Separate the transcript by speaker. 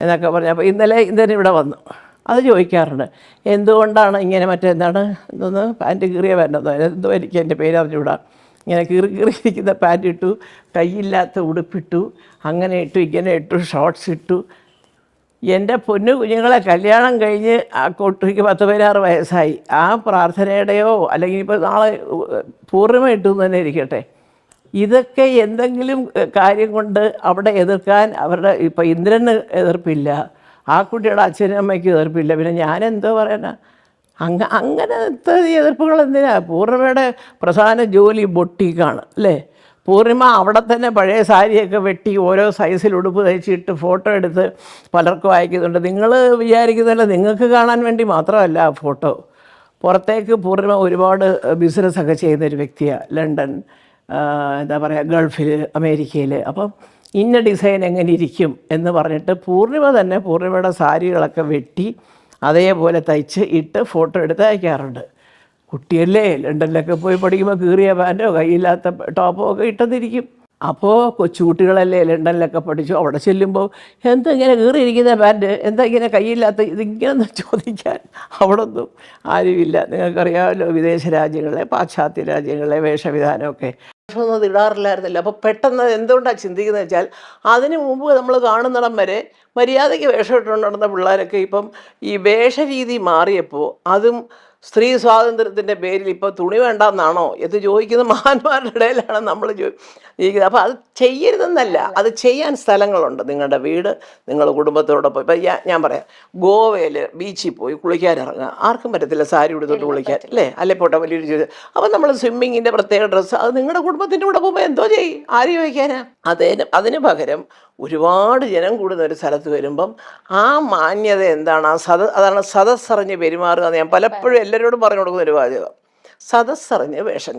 Speaker 1: എന്നൊക്കെ പറഞ്ഞു അപ്പോൾ ഇന്നലെ ഇന്നലെ ഇവിടെ വന്നു. അത് ചോദിക്കാറുണ്ട്. എന്തുകൊണ്ടാണ് ഇങ്ങനെ മറ്റെന്താണ് എന്തോന്ന് പാന്റ് കീറിയ പാന്റെന്നോ എന്തോ എനിക്ക് എന്റെ പേര് അറിഞ്ഞുകൂടാ. ഇങ്ങനെ കീറി കീറിയിരിക്കുന്ന പാന്റ് ഇട്ടു കൈയില്ലാത്ത ഉടുപ്പിട്ടു അങ്ങനെ ഇട്ടു ഇങ്ങനെ ഇട്ടു ഷോർട്ട്സ് ഇട്ടു. എന്റെ പൊന്നു കുഞ്ഞുങ്ങളെ കല്യാണം കഴിഞ്ഞ് ആ കൊട്ടിക്ക് പത്ത് പതിനാറ് വയസ്സായി. ആ പ്രാർത്ഥനയുടെയോ അല്ലെങ്കിൽ ഇപ്പോൾ നാളെ പൂർണമായിട്ടും തന്നെ ഇരിക്കട്ടെ. ഇതൊക്കെ എന്തെങ്കിലും കാര്യം കൊണ്ട് അവിടെ എതിർക്കാൻ അവരുടെ ഇപ്പോൾ ഇന്ദ്രന് എതിർപ്പില്ല. ആ കുട്ടിയുടെ അച്ഛനും അമ്മയ്ക്കും എതിർപ്പില്ല. പിന്നെ ഞാൻ എന്തോ പറയാനാ അങ്ങ അങ്ങനത്തെ എതിർപ്പുകൾ എന്തിനാ? പൂർണിമയുടെ പ്രധാന ജോലി ബൊട്ടിക്കാണ് അല്ലേ? പൂർണിമ അവിടെ തന്നെ പഴയ സാരിയൊക്കെ വെട്ടി ഓരോ സൈസിൽ ഉടുപ്പ് തയ്ച്ചിട്ട് ഫോട്ടോ എടുത്ത് പലർക്കും അയക്കുന്നുണ്ട്. നിങ്ങൾ വിചാരിക്കുന്നതല്ല നിങ്ങൾക്ക് കാണാൻ വേണ്ടി മാത്രമല്ല ആ ഫോട്ടോ. പുറത്തേക്ക് പൂർണിമ ഒരുപാട് ബിസിനസ്സൊക്കെ ചെയ്യുന്ന ഒരു വ്യക്തിയാണ് ലണ്ടൻ. എന്താ പറയുക ഗൾഫിൽ അമേരിക്കയിൽ. അപ്പം ഇന്ന ഡിസൈൻ എങ്ങനെ ഇരിക്കും എന്ന് പറഞ്ഞിട്ട് പൂർണിമ തന്നെ പൂർണിമയുടെ സാരികളൊക്കെ വെട്ടി അതേപോലെ തയ്ച്ച് ഇട്ട് ഫോട്ടോ എടുത്ത് അയക്കാറുണ്ട്. കുട്ടിയല്ലേ ലണ്ടനിലൊക്കെ പോയി പഠിക്കുമ്പോൾ കീറിയ പാന്റോ കയ്യില്ലാത്ത ടോപ്പോ ഒക്കെ ഇട്ടതിരിക്കും അപ്പോൾ കൊച്ചുകുട്ടികളല്ലേ ലണ്ടനിലൊക്കെ പഠിച്ചു അവിടെ ചെല്ലുമ്പോൾ എന്താ ഇങ്ങനെ കീറിയിരിക്കുന്ന പാന്റ് എന്താ ഇങ്ങനെ കയ്യില്ലാത്ത ഇതിങ്ങനെ ചോദിക്കാൻ അവിടെ ഒന്നും ആരുമില്ല. നിങ്ങൾക്കറിയാമല്ലോ വിദേശ രാജ്യങ്ങളെ പാശ്ചാത്യ രാജ്യങ്ങളെ വേഷവിധാനമൊക്കെ. അത് ഇടാറില്ലായിരുന്നില്ല അപ്പോൾ പെട്ടെന്ന് എന്തുകൊണ്ടാണ് ചിന്തിക്കുന്നത് വെച്ചാൽ അതിന് മുമ്പ് നമ്മൾ കാണുന്നിടം വരെ മര്യാദയ്ക്ക് വേഷം ഇട്ടുകൊണ്ട് നടന്ന പിള്ളേരൊക്കെ ഇപ്പം ഈ വേഷരീതി മാറിയപ്പോൾ അതും സ്ത്രീ സ്വാതന്ത്ര്യത്തിന്റെ പേരിൽ ഇപ്പോൾ തുണി വേണ്ടെന്നാണോ? എന്ന് ചോദിക്കുന്ന മഹാന്മാരുടെ ഇടയിലാണ് നമ്മൾ ജീവിക്കുന്നത്. അപ്പോൾ അത് ചെയ്യരുതെന്നല്ല അത് ചെയ്യാൻ സ്ഥലങ്ങളുണ്ട്. നിങ്ങളുടെ വീട് നിങ്ങളുടെ കുടുംബത്തോടൊപ്പം. ഇപ്പം ഞാൻ ഞാൻ പറയാം. ഗോവയിൽ ബീച്ചിൽ പോയി കുളിക്കാൻ ഇറങ്ങുക ആർക്കും പറ്റത്തില്ല സാരി ഉടുത്തോട്ട് കുളിക്കാൻ. അല്ലേ? അല്ലെ പോട്ടെ വലിയൊരു ചോദ്യം അപ്പോൾ നമ്മൾ സ്വിമ്മിങ്ങിന്റെ പ്രത്യേക ഡ്രസ്സ് അത് നിങ്ങളുടെ കുടുംബത്തിന്റെ കൂടെ പോകുമ്പോൾ എന്തോ ചെയ്യും? ആര് ചോദിക്കാനാ? അതിന് അതിന് പകരം ഒരുപാട് ജനം കൂടുന്ന ഒരു സ്ഥലത്ത് വരുമ്പം ആ മാന്യത എന്താണ്? ആ സദ അതാണ് സദസ്സറിഞ്ഞ് പെരുമാറുക എന്ന് ഞാൻ പലപ്പോഴും. എല്ലാവരോടും പറഞ്ഞു കൊടുക്കുന്ന ഒരു വാചകം സദസ്സറിഞ്ഞ് വേഷം